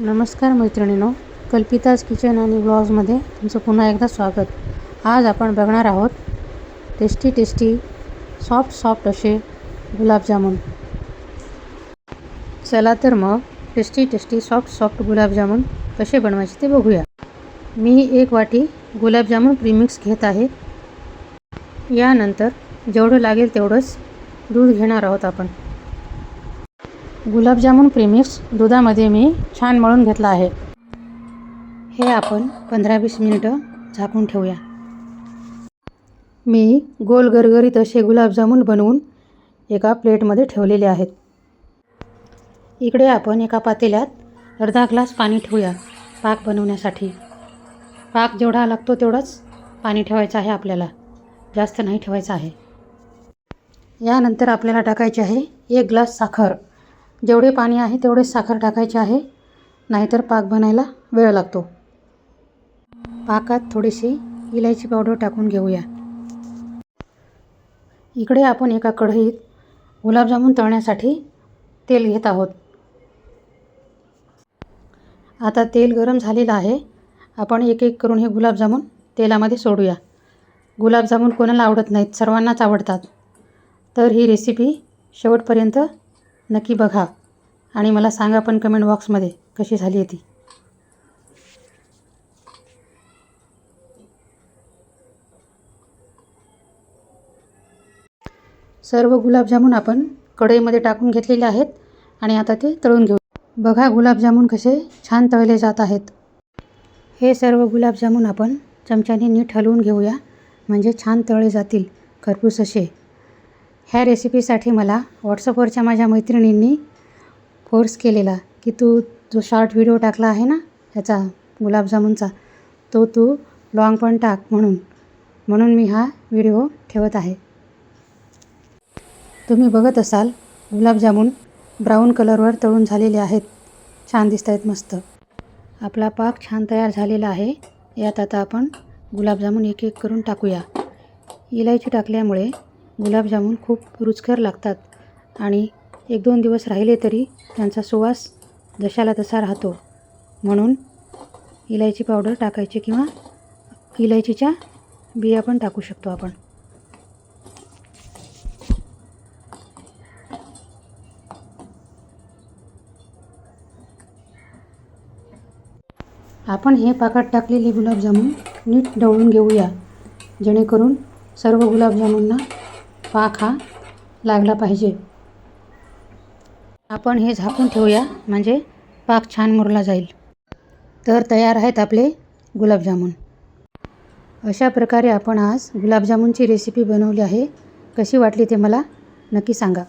नमस्कार मैत्रिणींनो कल्पिताज किचन आणि ब्लॉग्समध्ये तुमचं पुन्हा एकदा स्वागत. आज आपण बघणार आहोत टेस्टी टेस्टी सॉफ्ट सॉफ्ट असे गुलाबजामुन. चला तर मग tasty tasty soft soft gulab jamun कसे बनवायचे ते बघूया. मी एक वाटी गुलाबजामुन प्रीमिक्स घेत आहे. यानंतर जेवढं लागेल तेवढंच दूध घेणार आहोत आपण. गुलाबजामुन प्रेमिक्स दुधामध्ये मी छान मळून घेतला आहे. हे आपण पंधरा वीस मिनिटं झाकून ठेवूया. मी गोल गरगरीत असे गुलाबजामुन बनवून एका प्लेटमध्ये ठेवलेले आहेत. इकडे आपण एका पातेल्यात अर्धा ग्लास पाणी ठेवूया पाक बनवण्यासाठी. पाक जेवढा लागतो तेवढंच पाणी ठेवायचं आहे आपल्याला. जास्त नाही ठेवायचं आहे. यानंतर आपल्याला टाकायचे आहे एक ग्लास साखर. जेवढे पाणी आहे तेवढेच साखर टाकायचे आहे. नाहीतर पाक बनायला वेळ लागतो. पाकात थोडीशी इलायची पावडर टाकून घेऊया. इकडे आपण एका कढईत गुलाबजामुन तळण्यासाठी तेल घेत आहोत. आता तेल गरम झालेलं आहे. आपण एक एक करून हे गुलाबजामुन तेलामध्ये सोडूया. गुलाबजामुन कोणाला आवडत नाहीत सर्वांनाच आवडतात. तर ही रेसिपी शेवटपर्यंत नक्की बघा आणि मला सांगा पण कमेंट बॉक्समध्ये कशी झाली आहे ती. सर्व गुलाबजामून आपण कढईमध्ये टाकून घेतलेले आहेत आणि आता ते तळून घेऊ. बघा गुलाबजामून कसे छान तळले जात आहेत. हे सर्व गुलाबजामून आपण चमच्याने नीट हलवून घेऊया. म्हणजे छान तळले जातील. खरपूस असे. ह्या रेसिपीसाठी मला व्हॉट्सअपवरच्या माझ्या मैत्रिणींनी फोर्स केलेला की तू जो शॉर्ट व्हिडिओ टाकला आहे ना ह्याचा गुलाबजामुनचा तो तू लॉंग पण टाक म्हणून. म्हणून मी हा व्हिडिओ ठेवत आहे. तुम्ही बघत असाल गुलाबजामुन ब्राऊन कलरवर तळून झालेले आहेत. छान दिसत आहेत मस्त. आपला पाक छान तयार झालेला आहे. यात आता आपण गुलाबजामुन एक एक करून टाकूया. इलायची टाकल्यामुळे गुलाबजामुन खूप रुचकर लागतात आणि एक दोन दिवस राहिले तरी त्यांचा सुवास जशाला तसा राहतो. म्हणून इलायची पावडर टाकायची किंवा इलायचीच्या बिया पण टाकू शकतो आपण. आपण हे पाकात टाकलेले गुलाबजामुन नीट ढवळून घेऊया. जेणेकरून सर्व गुलाबजामुनना पाक हा लागला पाहिजे. आपण हे झाकून ठेवूया म्हणजे पाक छान मुरला जाईल. तर तयार आहेत आपले गुलाबजामुन. अशा प्रकारे आपण आज गुलाबजामुनची रेसिपी बनवली आहे. कशी वाटली ते मला नक्की सांगा.